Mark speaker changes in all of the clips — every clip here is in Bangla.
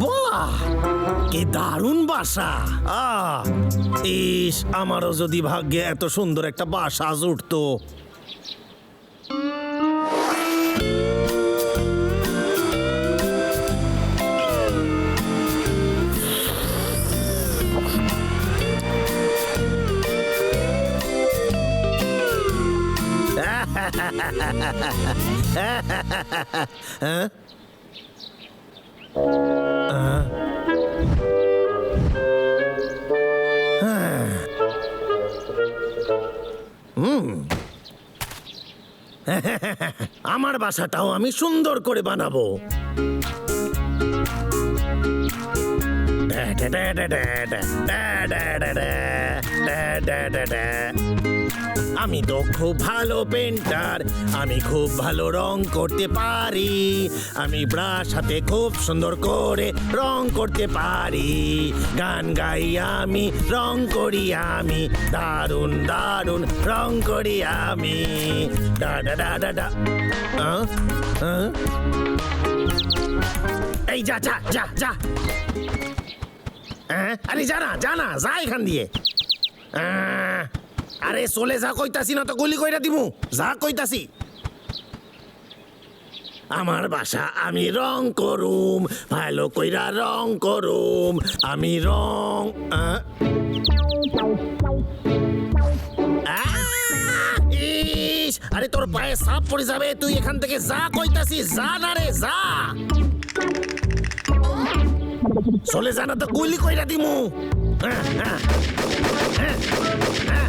Speaker 1: বাহ কি দারুণ বাসা। ইস আমারও যদি ভাগ্যে এত সুন্দর একটা বাসা জুটতো আমার বাসাটাও আমি সুন্দর করে বানাবো আমি তো খুব ভালো পেন্টার আমি খুব ভালো রং করতে পারি। আমি ব্রাশ হাতে খুব সুন্দর করে রং করতে পারি। গান গাই আমি, রং করি আমি, দারুণ দারুণ রং করি আমি। ডা ডা ডা ডা ডা? এই যা যা যা যা। হ্যাঁ? আরে জানা জানা যা এখান দিয়ে। আরে চলে যা কইতাছি না তো গুলি কইরা দিমু। যা কইতাছি। আমার বাসা আমি রং করুম ভালো কইরা রং করুম আমি রং আরে তোর পায়ে সাপ পড়ে যাবে তুই এখান থেকে যা কইতাছি যা না রে যা। চলে যা না তো গুলি কইরা দিমু। হ্যাঁ, হ্যাঁ, হ্যাঁ, হ্যাঁ।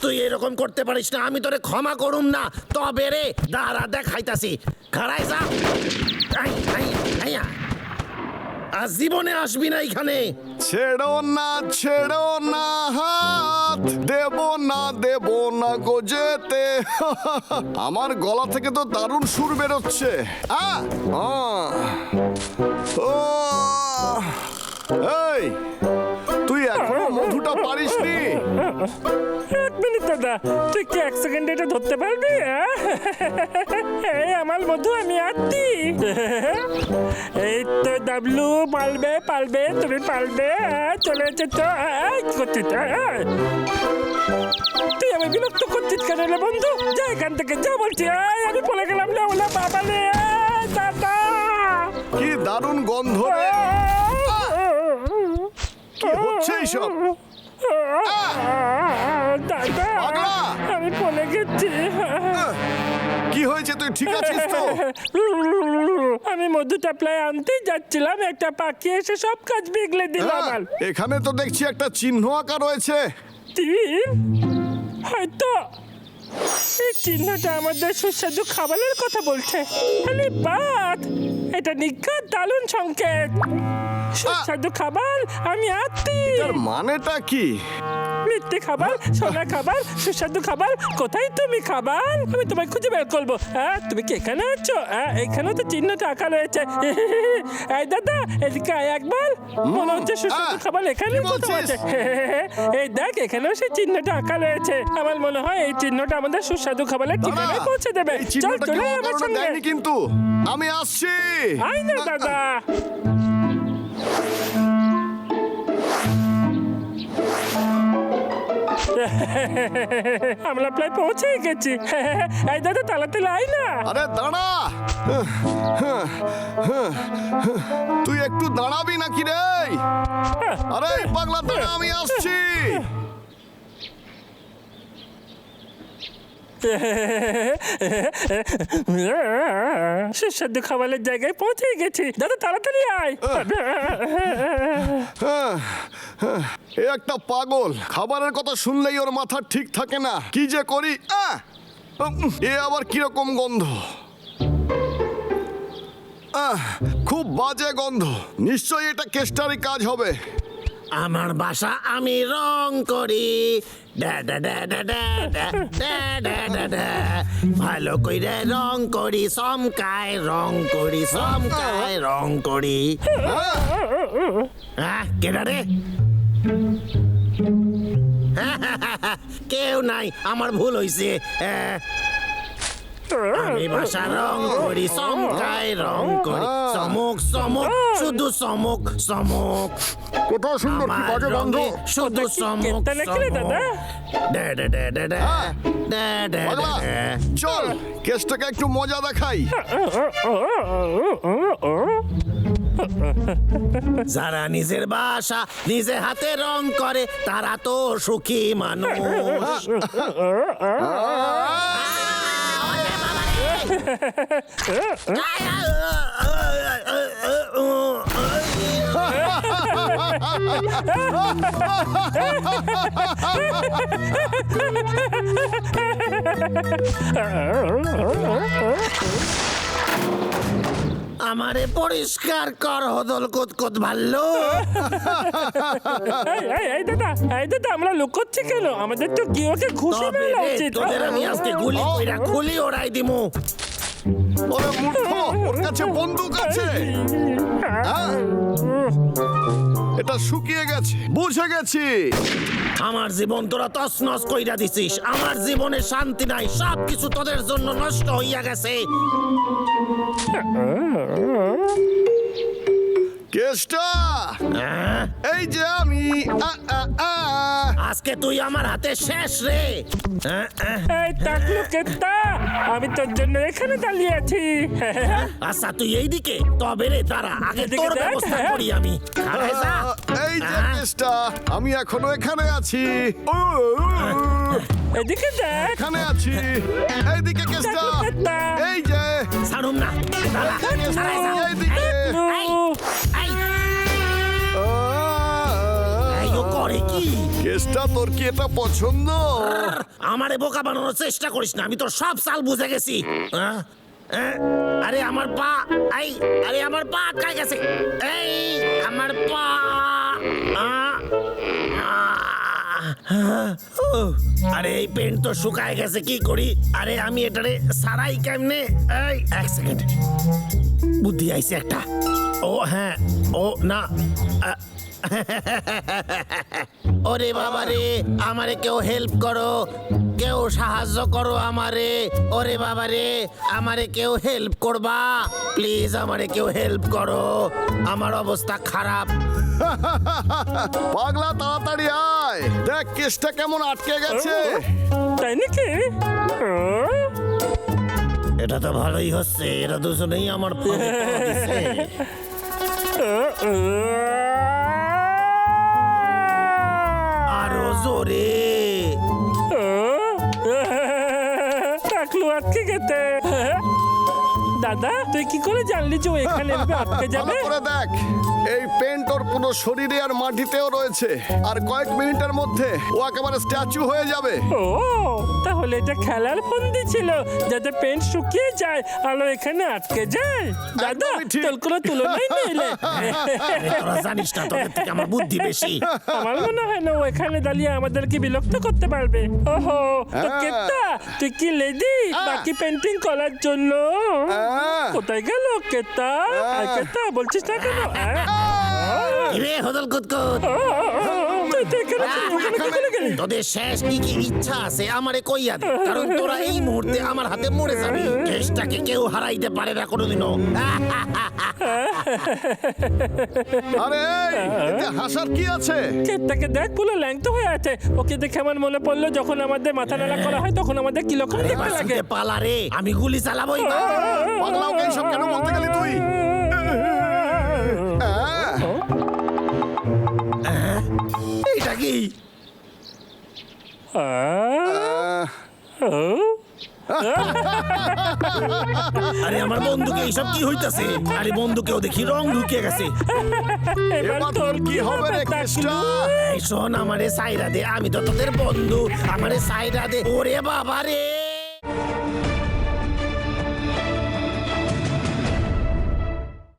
Speaker 1: তুই এরকম করতে পারিস না, আমি তোরে ক্ষমা করুম না। তবে রে, দাঁড়া, দেখাইতাছি। খাড়াই যা। আজ জীবনে আসবি না এখানে।
Speaker 2: ছেড়ো না ছেড়ো না হাত। দেব না দেব না গো যেতে। আমার গলা থেকে তো দারুণ সুর বেরোচ্ছে। আহ!
Speaker 3: এক মিনিট দাদা তুই কি এক সেকেন্ড এটা ধরতে পারবি? এই আমার মধু আমি আত্মি এই তো ডাবলু পালবে পালবে তুমি পালবে? চলে এসে তো করছিস? তুই আমি বিরক্ত করছিস কেন রে বন্ধু? যা এখান থেকে যা বলছি আমি পড়ে গেলাম রে ওলা বাবা রে দাদা।
Speaker 2: কি দারুণ গন্ধ রে। কি হচ্ছে এইসব?
Speaker 3: দাদা! আমি পড়ে গেছি।
Speaker 2: কি হয়েছে? তুই ঠিক আছিস তো?
Speaker 3: আমি মধু টাপলায় আনতে যাচ্ছিলাম একটা পাখি এসে সব কাজ বিগলে দিল
Speaker 2: হ্যাঁ,
Speaker 3: আমার।
Speaker 2: এখানে তো দেখছি একটা চিহ্ন আঁকা রয়েছে।
Speaker 3: তিন? হয়তো এই চিহ্নটা আমাদের সুস্বাদু খাবারের কথা বলছে। খালি বাদ এটা নিঘাত দারুণ সংকেত। সুস্বাদু খাবার আমি আত্মি।
Speaker 2: তার মানেটা কি?
Speaker 3: মিথ্যে খাবার সোনা খাবার সুস্বাদু খাবার কোথায় তুমি খাবার? আমি তোমায় খুঁজে বের করব। হ্যাঁ তুমি কি এখানে আছো? হ্যাঁ এখানেও তো চিহ্নটা আঁকা রয়েছে। এই দাদা এদিকে আয় একবার। মনে হচ্ছে সুস্বাদু খাবার এখানে কোথাও? আছে। এই দেখ এখানেও সেই চিহ্নটা আঁকা রয়েছে। আমার মনে হয় এই চিহ্নটা আমাদের সুস্বাদু খাবারের ঠিকানায় পৌঁছে দেবে। চল চলে আমার সঙ্গে।
Speaker 2: কিন্তু আমি আসছি।
Speaker 3: আয় না দাদা। আমরা প্রায় পৌঁছে গেছি। এই দাদা তাড়াতাড়ি আয় না।
Speaker 2: আরে দাঁড়া। তুই একটু দাঁড়াবি নাকি রে? আরে এই পাগলা দাঁড়া আমি আসছি।
Speaker 3: সুস্বাদু খাবারের জায়গায় পৌঁছে গেছি। দাদা তাড়াতাড়ি আয়।
Speaker 2: এ একটা পাগল। খাবারের কথা শুনলেই ওর মাথা ঠিক থাকে না। কি যে করি? আহ! এ আবার কীরকম গন্ধ? আহ, খুব বাজে গন্ধ। নিশ্চয়ই এটা কেষ্টারই কাজ হবে।
Speaker 1: আমার বাসা আমি রং করি। ডা ডা ডা ডা ডা ডা ডা ডা ডা ডা। ভালো কইরে রং করি সমকায় রং করি সমকায় রং করি। কেডা রে? কেউ নাই, আমার ভুল হইছে। আমি বাসা রং করি সমকায় রং করি। চমক চমক শুধু সমক সমক
Speaker 2: কোথাও সুন্দর কি বাজে গন্ধ?
Speaker 1: শুধু সমক
Speaker 3: দাদা?
Speaker 2: চল কেসটাকে একটু মজা দেখাই।
Speaker 1: যারা নিজের বাসা নিজে হাতে রং করে তারা তো সুখী মানুষ। হ্যাঁ। আমারে পরিষ্কার কর হদল কুতকুত ভাল্লু
Speaker 3: এই, এই, এই দাদা এই দাদা আমরা লুকোচ্ছি কেন আমাদের তো গিয়ে ওকে খুশি মেলা উচিত
Speaker 1: তোদের আমি আজকে গুলি কইরা খুলি ওড়াই দিমু
Speaker 2: ওরে মূর্খ ওর কাছে বন্দুক আছে হ্যাঁ? এটা শুকিয়ে গেছে। বুঝে গেছি।
Speaker 1: আমার জীবন তোরা তছনছ কইরা দিছিস। আমার জীবনে শান্তি নাই। সব কিছু তোদের জন্য নষ্ট হইয়া গেছে।
Speaker 2: কেষ্টা
Speaker 1: হ্যাঁ?
Speaker 2: এই যে আমি আ, আ, আ।
Speaker 1: আজকে তুই আমার হাতে শেষ রে। হ্যাঁ, হ্যাঁ।
Speaker 3: এই তাকলু কেত্তা আমি তোর জন্য এখানে দাঁড়িয়ে আছি।
Speaker 1: আচ্ছা তুই এইদিকে। তবে রে তারা আগে তোর ব্যবস্থা
Speaker 3: হ্যাঁ।
Speaker 1: করি আমি।
Speaker 2: এই যে? কেসটা আমি এখনও এখানে আছি। ও,
Speaker 3: এদিকে দেখ।
Speaker 2: এখানে আছি। এইদিকে কেসটা। এই যে।
Speaker 1: ছাড়ুম না।
Speaker 2: এইদিকে কেসটা তোর কি এটা পছন্দ?
Speaker 1: আমারে বোকা বানানোর চেষ্টা করিস না আমি তো সব সাল বুঝে গেছি। আহ, আহ, আরে আমার পা এই আরে আমার পা আটকায় গেছে। এই আমার পা আহ, আরে এই পেন্ট তো শুকায় গেছে কি করি? আরে আমি এটারে সারাই কেমনে? এই এক সেকেন্ড। বুদ্ধি আইছে একটা। ও হ্যাঁ ও না ওরে বাবা রে আমারে কেউ হেল্প করো কেউ সাহায্য করো আমারে। ওরে বাবা রে আমারে কেউ হেল্প করবা। প্লিজ আমারে কেউ হেল্প করো। আমার অবস্থা খারাপ।
Speaker 2: পাগলা তাড়াতাড়ি আয়। দেখ কেসটা কেমন আটকে গেছে।
Speaker 3: তাই নাকি?
Speaker 1: এটা তো ভালোই হচ্ছে এরা দুজনেই আমার ফাঁদে পা দিছে। জোরে।
Speaker 3: টাকলু আটকে গেতে। দাদা তুই কি করে জানলি যে ও এখানে আটকে যাবে?
Speaker 2: করে দেখ। এই পেন্ট ওর পুরো শরীরে আর মাটিতেও রয়েছে। আর কয়েক মিনিটের মধ্যে ও একেবারে স্ট্যাচু হয়ে যাবে।
Speaker 3: ও তাহলে এটা খেলার ফন্দি ছিল যাতে পেন্ট শুকিয়ে যায় আলো এখানে আটকে যায়। দাদা
Speaker 2: একদমই ঠিক।
Speaker 3: তোর কোনো তুলনাই
Speaker 1: আরে তোরা জানিস না তোদের থেকে আমার বুদ্ধি বেশি।
Speaker 3: আমার মনে হয় না ও এখানে দাঁড়িয়ে আমাদেরকে বিরক্ত করতে পারবে। ওহো তো
Speaker 2: হ্যাঁ।
Speaker 3: কেতা তুই কি লেডি বাকি পেন্টিং করার জন্য।
Speaker 2: হ্যাঁ।
Speaker 3: কোথায় গেল কেতা আয়, কেতা বলছিস না কেন?
Speaker 1: হদল কুতকুত।
Speaker 3: কি?
Speaker 1: তোদের শেষ কি কি ইচ্ছা আছে আমারে কইয়া দে কারণ তোরা এই মুহূর্তে আমার হাতে মরে যাবি। দেশটাকে কেউ হারাইতে পারে না কোনোদিনও।
Speaker 2: আরে এতে হাসার কি আছে?
Speaker 3: কেতাকে দেখ পুরো ল্যাংটো হয়ে আছে। ওকে দেখে আমার মনে পড়ল যখন আমাদের মাথা নাড়া করা হয় তখন আমাদের কীরকম দেখতে লাগে।
Speaker 1: পালা রে আমি গুলি চালাবোই না
Speaker 2: পাগলা ওকে এইসব কেন বলতে গেলি তুই?
Speaker 1: আরে আমার বন্ধুকে এইসব কি হইতাছে? আরে বন্ধুকেও দেখি রং ঢুকিয়ে গেছে।
Speaker 3: এবার তোর কি হবে
Speaker 2: রে?
Speaker 1: এই শোন আমারে সাইরা দে আমি তো তোদের বন্ধু। আমারে সাইরা দে। ওরে বাবা রে!